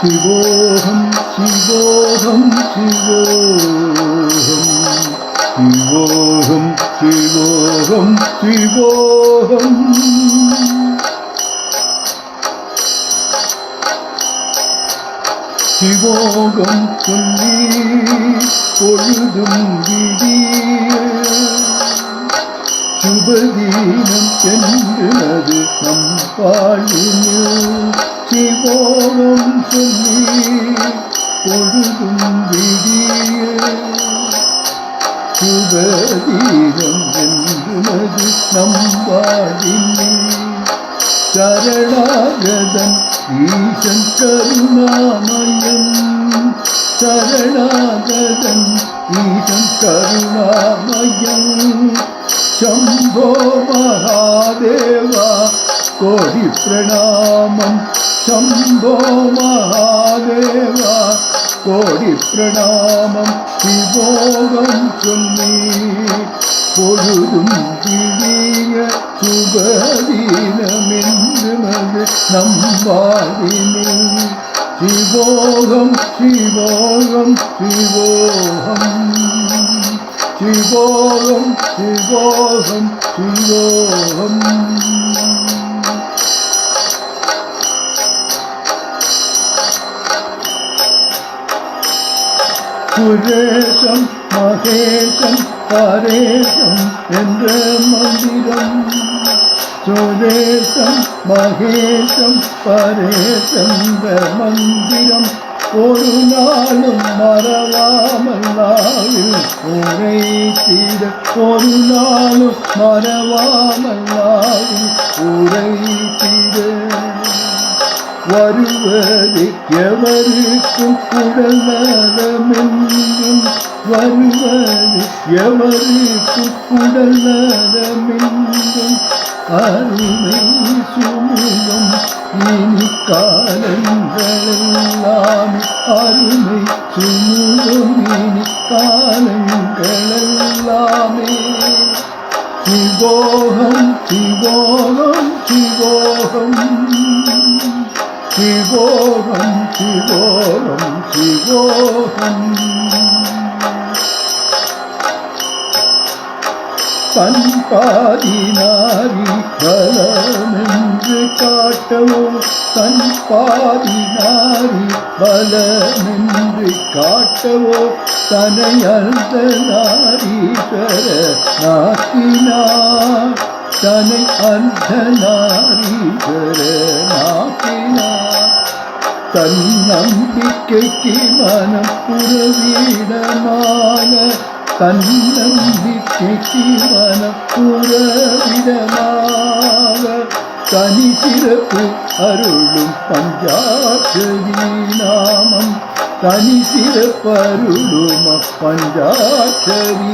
즐거움 즐거움 즐거움 즐거움 즐거움 즐거움 즐거움 சொல்லி பொழுதும் விடிய சுபதீனம் என்றது நம் வாழ்வினில் ശിവോകം ചൊല്ലി കൊടുക്കും വിടിയ ശുഭദീനം ചെന്നത് നമ്പാളിന് ശരണാഗതൻ ഈശൻ കരുണാമയം. ശരണാഗതൻ ഈശൻ കരുണാമയം. ശംഭോ മഹാദേവ കോടി പ്രണാമം ശംഭോ മഹാദേവ കോടി പ്രണാമം ശിവോകം ചൊല്ലി. പൊഴുതും കിളിയ ശുഭദീനമെന്തുമത് നമ്പാടിന്. ശിവോഹം ശിവോഹം ശിവോഹം ശിവോഹം ശിവോഹം ശിവോഹം சுரேசம் மகேசம் பரேசம் என்ற மந்திரம். சுரேசம் மகேசம் பரேசம் என்ற மந்திரம். ஒரு நாளும் மறவாமல் நாளில் உரை தீர ஒரு நாளும் மறவாமல் நாளில் உரை தீர. വരുവരിക്കവരിക്കും കുടൽനരമെന്നും വരുവരിക്കവരിക്കും കുടൽനരമെന്നും അരുമൈ സുമുഖം ഇനി കാലങ്ങളെല്ലാം അരുമൈ സുമുഖം ഇനി കാലങ്ങളെല്ലാമേ. ശിവോഹം ശിവോഹം ശിവോഹം சிவோகம் சிவோகம் சிவோகம். தன்பாதினாரி பலமென்று காட்டவோ தன்பாதினாரி பலமென்று காட்டவோ தனையந்த நாரீஸ்வர நாக்கினார் தனை அந்த நாரீஸ்வர நாக்கினார் தன்னம்பிக்கைக்கு மனம் புறவிடமான தன்னம்பிக்கைக்கு மனம் புறவிடமாக தனி சிறப்பு அருளும் பஞ்சாட்சரி நாமம் தனி சிறப்பு அருளும் பஞ்சாட்சரி